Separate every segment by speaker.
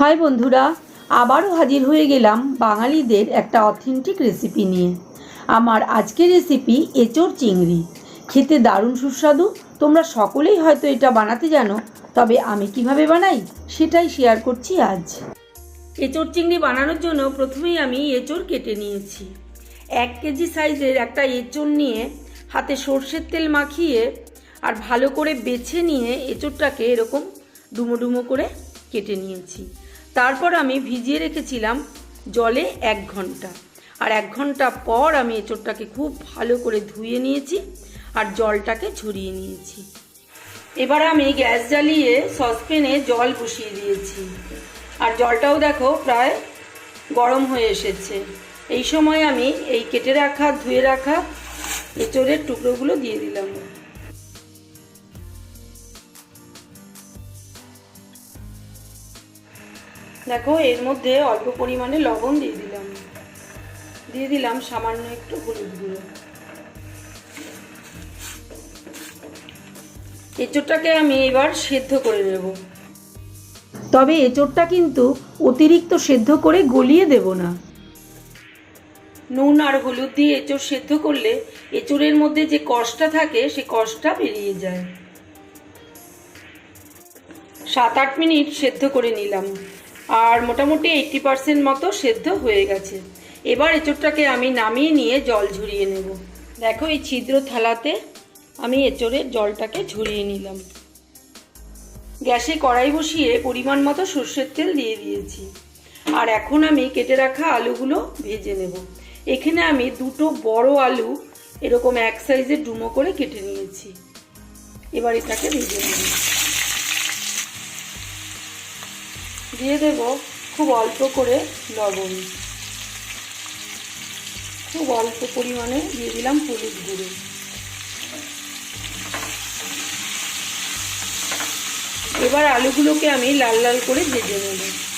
Speaker 1: High বন্ধুরা, আবারও হাজির হয়ে গেলাম বাঙালিদের একটা অথেন্টিক রেসিপি নিয়ে। আমার আজকের রেসিপি এঁচোড় চিংড়ি। খেতে দারুণ সুস্বাদু, তোমরা সকলেই হয়তো এটা বানাতে জানো, তবে আমি কীভাবে বানাই সেটাই শেয়ার করছি আজ। এঁচোড় চিংড়ি বানানোর জন্য প্রথমেই আমি এঁচোড় কেটে নিয়েছি। এক কেজি সাইজের একটা এঁচোড় নিয়ে হাতে সর্ষের তেল মাখিয়ে আর ভালো করে বেছে নিয়ে এঁচোড়টাকে এরকম ডুমো ডুমো করে কেটে নিয়েছি। তারপর আমি ভিজিয়ে রেখেছিলাম জলে এক ঘণ্টা। আর এক ঘণ্টা পর আমি এঁচোড়টাকে খুব ভালো করে ধুয়ে নিয়েছি আর জলটাকে ঝরিয়ে নিয়েছি। এবার আমি গ্যাস জ্বালিয়ে সসপ্যানে জল বসিয়ে দিয়েছি। আর জলটাও দেখো প্রায় গরম হয়ে এসেছে। এই সময় আমি এই কেটে রাখা, ধুয়ে রাখা এঁচোড়ের টুকরোগুলো দিয়ে দিলাম। দেখো, এর মধ্যে অল্প পরিমাণে লবণ দিয়ে দিলাম। দিয়ে দিলাম সামান্য একটু হলুদ গুঁড়ো। এঁচোড়টাকে আমি এবার সেদ্ধ করে নেব। তবে এঁচোড়টা কিন্তু অতিরিক্ত সেদ্ধ করে গলিয়ে দেব না। নুন আর হলুদ দিয়ে এঁচোড় সেদ্ধ করলে এঁচোড়ের মধ্যে যে কষটা থাকে, সে কষটা বেরিয়ে যায়। সাত আট মিনিট সেদ্ধ করে নিলাম। আর মোটামুটি এইটটি পার্সেন্ট মতো সেদ্ধ হয়ে গেছে। এবার এঁচোড়টাকে আমি নামিয়ে নিয়ে জল ঝরিয়ে নেব। দেখো এই ছিদ্র থালাতে আমি এঁচোড়ের জলটাকে ঝরিয়ে নিলাম। গ্যাসে কড়াই বসিয়ে পরিমাণ মতো সর্ষের তেল দিয়ে দিয়েছি। আর এখন আমি কেটে রাখা আলুগুলো ভেজে নেব। এখানে আমি দুটো বড় আলু এরকম এক সাইজের ডুমো করে কেটে নিয়েছি। এবার এটাকে ভেজে নেব। দিয়ে দেব খুব অল্প করে লবণ। খুব অল্প পরিমাণে দিয়ে দিলাম হলুদ গুঁড়ো। এবার আলুগুলোকে আমি লাল লাল করে ভেজে নেব।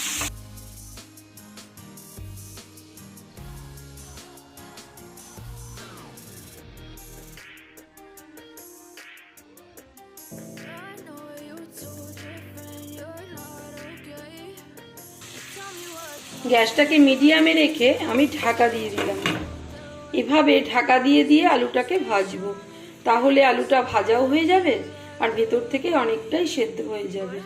Speaker 1: গ্যাসটাকে মিডিয়ামে রেখে আমি ঢাকা দিয়ে দিলাম। এভাবে ঢাকা দিয়ে দিয়ে আলুটাকে ভাজবো। তাহলে আলুটা ভাজাও হয়ে যাবে আর ভেতর থেকে অনেকটাই সেদ্ধ হয়ে যাবে।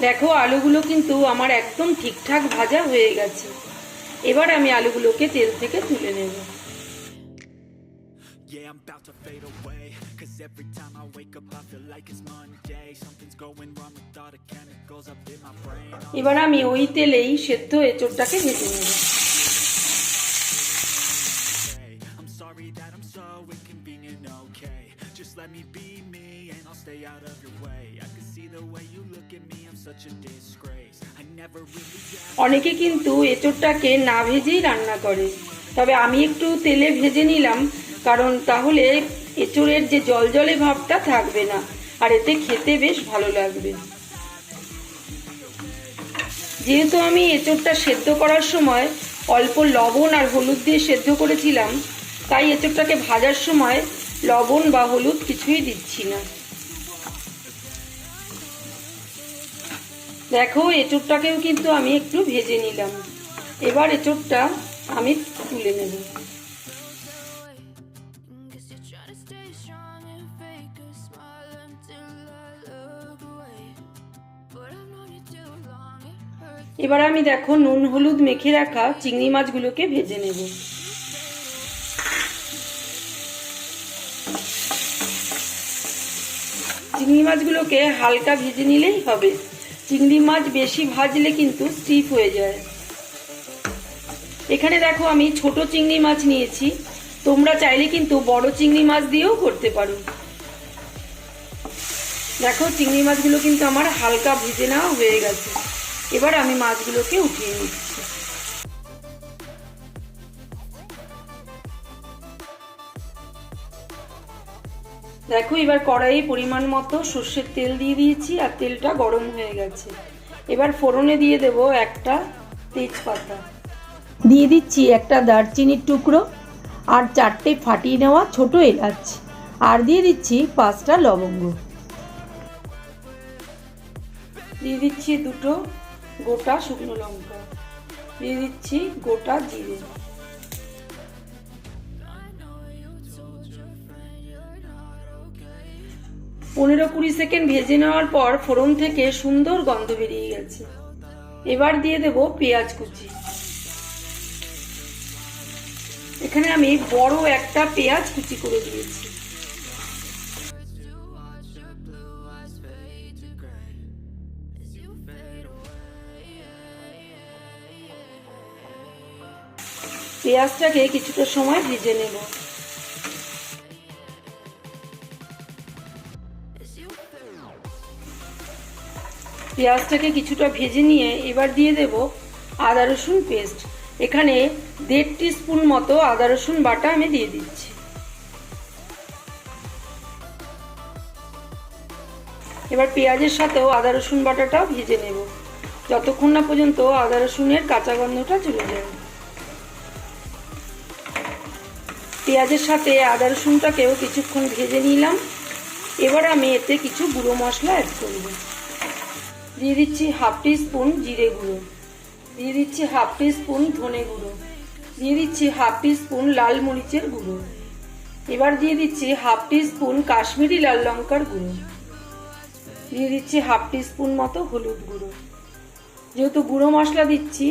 Speaker 1: দেখো, আলুগুলো কিন্তু আমার একদম ঠিকঠাক ভাজা হয়ে গেছে। এবার আমি আলুগুলোকে তেল থেকে তুলে নেব।
Speaker 2: Yeah, I'm about to fade away Cause every time I wake up I feel like it's Monday Something's going wrong with all the chemicals up in my brain
Speaker 1: এবার আমি ওই তেলেই সেদ্ধ এঁচোড়টাকে ভেজে নেব
Speaker 2: I'm sorry that I'm so inconvenient, okay Just let me be me and I'll stay out of your way I can see the way you look at me, I'm such a disgrace I never really
Speaker 1: অনেকে কিন্তু এঁচোড়টাকে না ভেজেই রান্না করে তবে আমি একটু তেলে ভেজে নিলাম কারণ তাহলে এঁচোড়ের যে জলজলে ভাবটা থাকবে না, আর এতে খেতে বেশ ভালো লাগবে। যেহেতু আমি এঁচোড়টা সেদ্ধ করার সময় অল্প লবণ আর হলুদ দিয়ে সেদ্ধ করেছিলাম, তাই এঁচোড়টাকে ভাজার সময় লবণ বা হলুদ কিছুই দিচ্ছি না। দেখো, এঁচোড়টাকেও কিন্তু আমি একটু ভেজে নিলাম। এবার এঁচোড়টা আমি তুলে নেব। এবার আমি দেখো নুন, হলুদ মেখে রাখা চিংড়ি মাছগুলোকে ভেজে নেব। চিংড়ি মাছগুলোকে হালকা ভেজে নিলেই হবে। চিংড়ি মাছ বেশি ভাজলে কিন্তু স্টিফ হয়ে যায়। এখানে দেখো আমি ছোট চিংড়ি মাছ নিয়েছি। তোমরা চাইলে কিন্তু বড় চিংড়ি মাছ দিয়েও করতে পারো। দেখো, চিংড়ি মাছগুলো কিন্তু আমার হালকা ভেজে নেওয়া হয়ে গেছে। এবার আমি মাছগুলোকে উঠিয়ে নিচ্ছি। দেখো, এবার কড়াইয়ে পরিমাণ মতো সর্ষের তেল দিয়ে দিয়েছি আর তেলটা গরম হয়ে গেছে। এবার ফোড়নে দিয়ে দেব একটা তেজপাতা। দিয়ে দিচ্ছি একটা দারচিনির টুকরো আর চারটে ফাটিয়ে নেওয়া ছোট এলাচ। আর দিয়ে দিচ্ছি পাঁচটা লবঙ্গ। দিয়ে দিচ্ছি দুটো গোটা শুকনো লঙ্কা। দিয়ে দিচ্ছি গোটা জিরে। পনেরো কুড়ি সেকেন্ড ভেজে নেওয়ার পর ফোড়ন থেকে সুন্দর গন্ধ বেরিয়ে গেছে। এবার দিয়ে দেব পেঁয়াজ কুচি। এখানে আমি বড় একটা পেঁয়াজ কুচি করে দিয়েছি। পেঁয়াজটাকে কিছুটা সময় ভিজে নেব। পেঁয়াজটাকে কিছুটা ভেজে নিয়ে এবার দিয়ে দেব আদা রসুন পেস্ট। এখানে দেড় স্পুন মতো আদা রসুন বাটা আমি দিয়ে দিচ্ছি। এবার পেঁয়াজের সাথেও আদা রসুন বাটাটাও ভেজে নেব। যতক্ষণ না পর্যন্ত আদা রসুনের কাঁচা গন্ধটা চলে যায়। পেঁয়াজের সাথে আদা রসুনটাকেও কিছুক্ষণ ভেজে নিলাম। এবার আমি এতে কিছু গুঁড়ো মশলা অ্যাড করব। দিয়ে দিচ্ছি হাফ টি স্পুন জিরে গুঁড়ো। দিয়ে দিচ্ছি হাফ টি স্পুন ধনে গুঁড়ো। দিয়ে দিচ্ছি হাফ টি স্পুন লাল মরিচের গুঁড়ো। এবার দিয়ে দিচ্ছি হাফ টি স্পুন কাশ্মীরি লাল লঙ্কার গুঁড়ো। দিয়ে দিচ্ছি হাফ টি স্পুন মতো হলুদ গুঁড়ো। যেহেতু গুঁড়ো মশলা দিচ্ছি,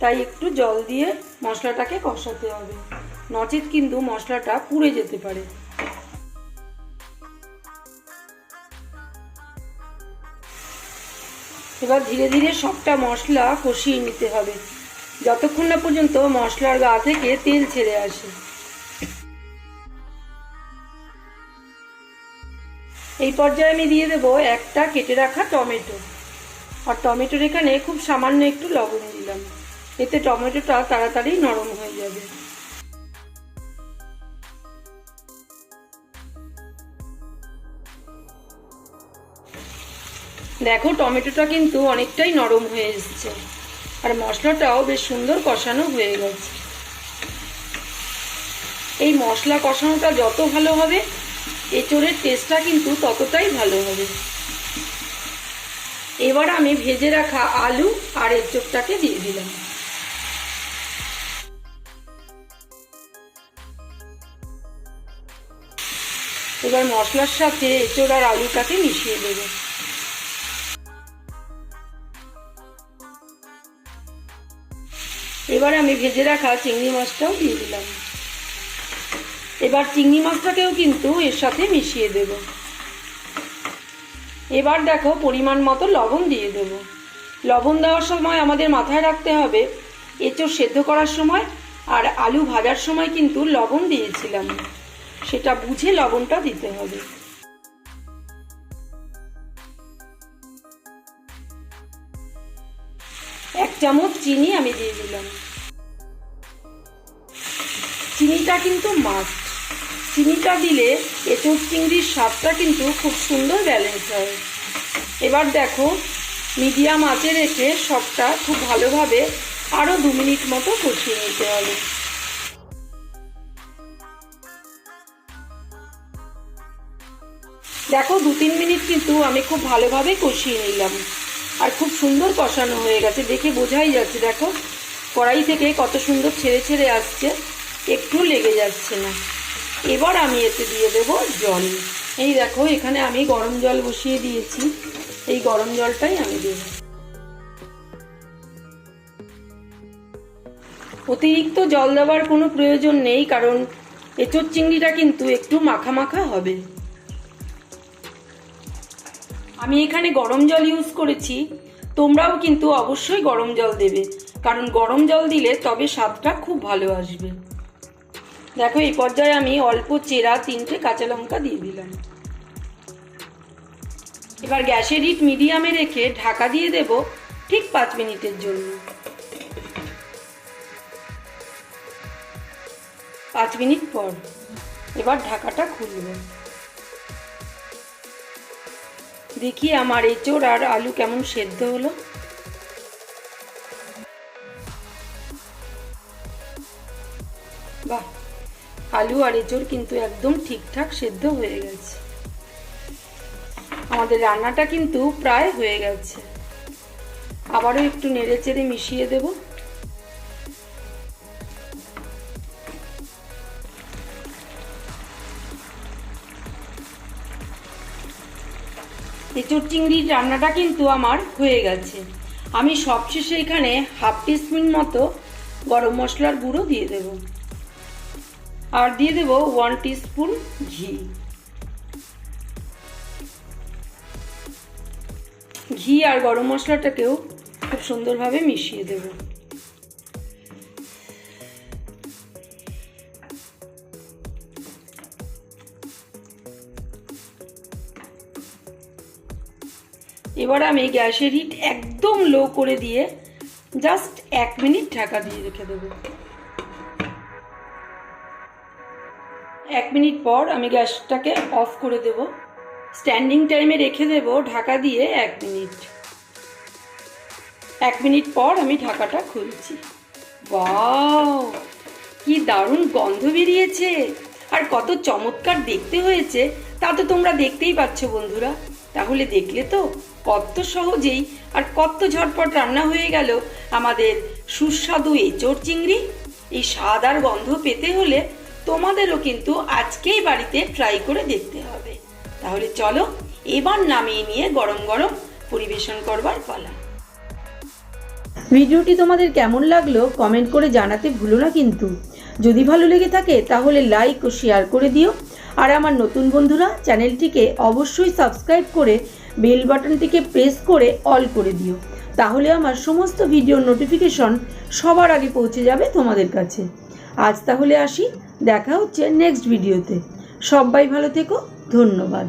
Speaker 1: তাই একটু জল দিয়ে মশলাটাকে কষাতে হবে। নচেত কিন্তু মশলাটা পুড়ে যেতে পারে। এবার ধীরে ধীরে সবটা মশলা কষিয়ে নিতে হবে। যতক্ষণ না পর্যন্ত মশলার গা থেকে তেল ছেড়ে আসে। এই পর্যায়ে আমি দিয়ে দেবো একটা কেটে রাখা টমেটো। আর টমেটোর এখানে খুব সামান্য একটু লবণ দিলাম। এতে টমেটোটা তাড়াতাড়ি নরম হয়ে যাবে। দেখো, টমেটোটা কিন্তু অনেকটাই নরম হয়ে এসছে। আর মশলাটাও বেশ সুন্দর কষানো হয়ে গেছে। এই মশলা কষানোটা যত ভালো হবে, এঁচড়ের টেস্টটা কিন্তু ততটাই ভালো হবে। এবার আমি ভেজে রাখা আলু আর এঁচড়টাকে দিয়ে দিলাম। এবার মশলার সাথে এঁচড় আর আলুটাকে মিশিয়ে দেবো। এবার আমি ভেজে রাখা চিংড়ি মাছটাও দিয়ে দিলাম। এবার চিংড়ি মাছটাকেও কিন্তু এর সাথে মিশিয়ে দেব। এবার দেখো পরিমাণ মতো লবণ দিয়ে দেব। লবণ দেওয়ার সময় আমাদের মাথায় রাখতে হবে এঁচড় সেদ্ধ করার সময় আর আলু ভাজার সময় কিন্তু লবণ দিয়েছিলাম। সেটা বুঝে লবণটা দিতে হবে। এক চামচ চিনি আমি দিয়ে দিলাম। চিনিটা কিন্তু মাস্ট চিনিটা দিলে এঁচড় চিংড়ির স্বাদটা কিন্তু খুব সুন্দর ব্যালেন্স হয়। এবার দেখো মিডিয়াম আঁচে রেখে সবটা খুব ভালোভাবে আরও দু মিনিট মতো কষিয়ে নিতে হবে। দেখো, দু তিন মিনিট কিন্তু আমি খুব ভালোভাবে কষিয়ে নিলাম। আর খুব সুন্দর কষানো হয়ে গেছে, দেখে বোঝাই যাচ্ছে, দেখো। কড়াই থেকে কত সুন্দর ছেড়ে ছেড়ে আসছে, একটু লেগে যাচ্ছে না। এবার আমি এতে দিয়ে দেব জল। এই দেখো, এখানে আমি গরম জল বসিয়ে দিয়েছি। এই গরম জলটাই আমি দেব। অতিরিক্ত জল দেওয়ার কোনো প্রয়োজন নেই, কারণ এঁচোর চিংড়িটা কিন্তু একটু মাখা মাখা হবে। আমি এখানে গরম জল ইউজ করেছি, তোমরাও কিন্তু অবশ্যই গরম জল দেবে। কারণ গরম জল দিলে তবে স্বাদটা খুব ভালো আসবে। দেখো, এই পর্যায়ে আমি অল্প চেরা, তিনটে কাঁচা লঙ্কা দিয়ে দিলাম। এবার গ্যাসের হিট মিডিয়ামে রেখে ঢাকা দিয়ে দেব ঠিক পাঁচ মিনিটের জন্য। পাঁচ মিনিট পর এবার ঢাকাটা খুলব। দেখি আমার এঁচড় আর আলু কেমন সেদ্ধ হলো? বাহ, আলু আর এঁচড় কিন্তু একদম ঠিকঠাক সেদ্ধ হয়ে গেছে। আমাদের রান্নাটা কিন্তু প্রায় হয়ে গেছে। আবারও একটু নেড়ে চেড়ে মিশিয়ে দেব। এঁচড় চিংড়ির রান্নাটা কিন্তু আমার হয়ে গেছে। আমি সবশেষে এখানে হাফ টিস্পুন মতো গরম মশলার গুঁড়ো দিয়ে দেব। আর দিয়ে দেব ওয়ান টিস্পুন ঘি। ঘি আর গরম মশলাটাকেও খুব সুন্দরভাবে মিশিয়ে দেব। এবার আমি গ্যাসের হিট একদম লো করে দিয়ে জাস্ট এক মিনিট ঢাকা দিয়ে রেখে দেবো। এক মিনিট পর আমি গ্যাসটাকে অফ করে দেব। স্ট্যান্ডিং টাইমে রেখে দেব ঢাকা দিয়ে এক মিনিট। এক মিনিট পর আমি ঢাকাটা খুলছি। বাও কি দারুণ গন্ধ বেরিয়েছে! আর কত চমৎকার দেখতে হয়েছে! তা তো তোমরা দেখতেই পাচ্ছ বন্ধুরা। তাহলে দেখলে তো? কত সহজেই আর কত ঝটপট রান্না হয়ে গেল আমাদের সুস্বাদু এঁচড় চিংড়ি। এই স্বাদ আর গন্ধ পেতে হলে তোমাদেরও কিন্তু আজকেই বাড়িতে ট্রাই করে দেখতে হবে। তাহলে চলো, এবার নামিয়ে নিয়ে গরম গরম পরিবেশন করবার পালা। ভিডিওটি তোমাদের কেমন লাগল কমেন্ট করে জানাতে ভুলো না কিন্তু। যদি ভালো লেগে থাকে তাহলে লাইক ও শেয়ার করে দিও। আর আমার নতুন বন্ধুরা চ্যানেলটিকে অবশ্যই সাবস্ক্রাইব করে বেল বাটনটিকে প্রেস করে অল করে দিও। তাহলে আমার সমস্ত ভিডিওর নোটিফিকেশন সবার আগে পৌঁছে যাবে তোমাদের কাছে। আজ তাহলে আসি, দেখা হচ্ছে নেক্সট ভিডিওতে সবাই ভালো থেকো, ধন্যবাদ।